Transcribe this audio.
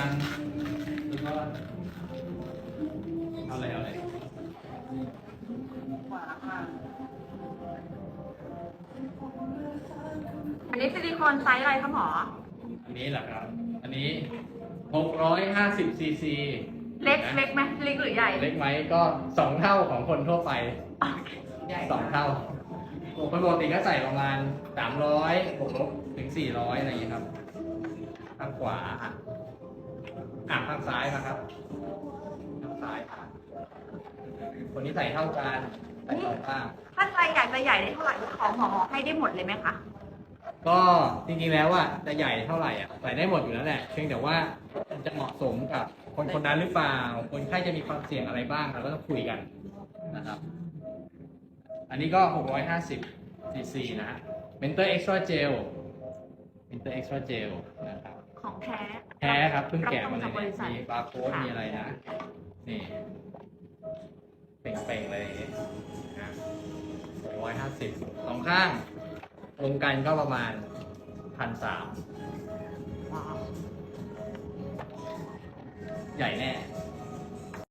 ยังแล้วก็เอาเลยเอาเลยอันนี้ซิลิโคนไซส์อะไรคะหมอ อันนี้แหละครับ อันนี้ 650ซีซีเล็กเล็กไหมเล็กหรือใหญ่ เล็กไหมก็สองเท่าของคนทั่วไปสองเท่าคนปกติก็ใส่ประมาณ300บวกลบถึง400อะไรอย่างนี้ยครับ ข้างขวาอะอะข้างซ้ายมาครับข้างซ้ายอะคนนี้ใส่เท่ากันใส่สองข้าง ถ้าไซส์ใหญ่จะใหญ่ได้เท่าไหร่ของหมอให้ได้หมดเลยไหมคะ ก็จริงๆแล้วอะจะใหญ่เท่าไหร่อะใส่ได้หมดอยู่แล้วแหละเพียงแต่ว่ามันจะเหมาะสมกับคนคนนั้นหรือเปล่า คนไข้จะมีความเสี่ยงอะไรบ้างเราก็ต้องคุยกันนะครับ อันนี้ก็ 650 cc นะฮะ Mentor Extra Gel Mentor Extra Gel นะครับ ของแท้ แท้ครับเพิ่งแกะมาเลยรับรองจากบริษัทมีบาร์โค้ดมีอะไรนะ นี่เป่งๆเลยร้อยห้าสิบสองข้างรวมกันก็ประมาณพันสามว้าวใหญ่แน่